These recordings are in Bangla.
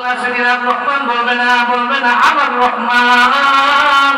সেদিন আর রহমান বলবে না বলবে না আমার রহমান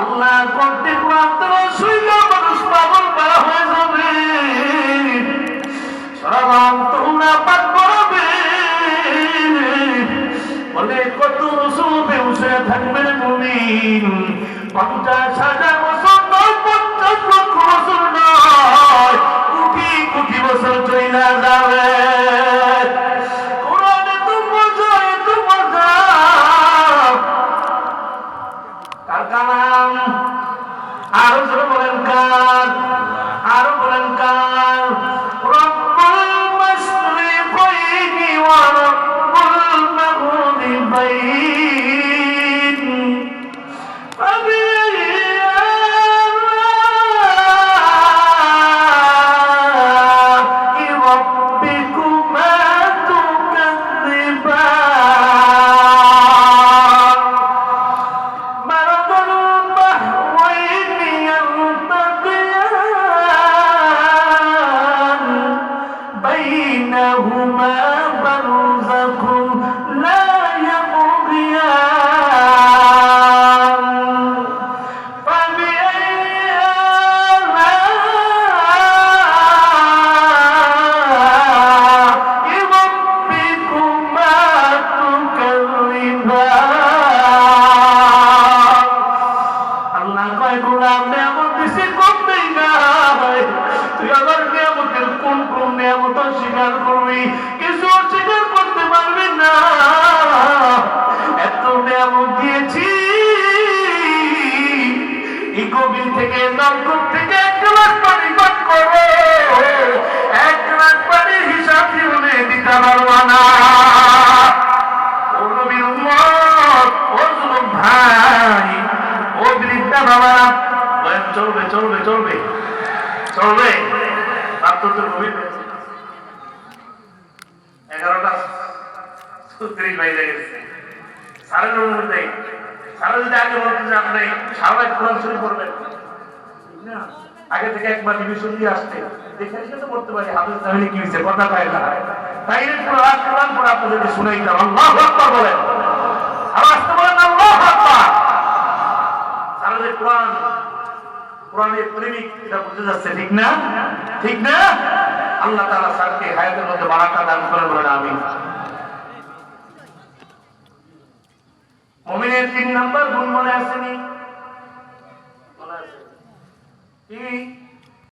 আল্লাহ কর্তৃক মাত্র শৈল বলে কত রসুল বেউসে থাকবে মুমিন? পঞ্চাশ হাজার বছর কোন স্বীকার করবি, কিছু স্বীকার করতে পারবি না। এত নিয়ামত দিয়েছি। গভীর থেকে নলকূপ থেকে এক গ্লাস পানি পান করো এক গ্লাস পানির হিসাব জীবনে দিতে পারব না। ভাই, ও বৃদ্ধা বাবা চলবে চলবে চলবে চলবে মাত্র তো গভীর হয়েছে। এগারোটা ছত্রিশ বাইরে গেছে। সাড়ে নটার মধ্যে সারা যদি আগে বলতে যে আপনি সারা কোরআন শুরু করবেন? আগে থেকে একবার রিভিশন দিয়ে আসতে। দেখে তো করতে পারি, হাফেজ তাহলে কি হয়েছে, কথা পায় না। তাই পুরো রাত কোরআন পড়ে আপনাদেরকে শুনাইতাম আল্লাহ আকবার বলেন। বলেন, আল্লাহ আকবার। সারা যে কোরআন, কোরআনের প্রেমিক এটা বুঝে যাচ্ছে, ঠিক না? ঠিক না? আল্লাহ তাআলা স্যারকে হায়াতের মধ্যে বারাকা দান করে বলেন, আমিন। মুমিনের তিন নাম্বার গুণ মনে আসেনি মনে আছে। কি?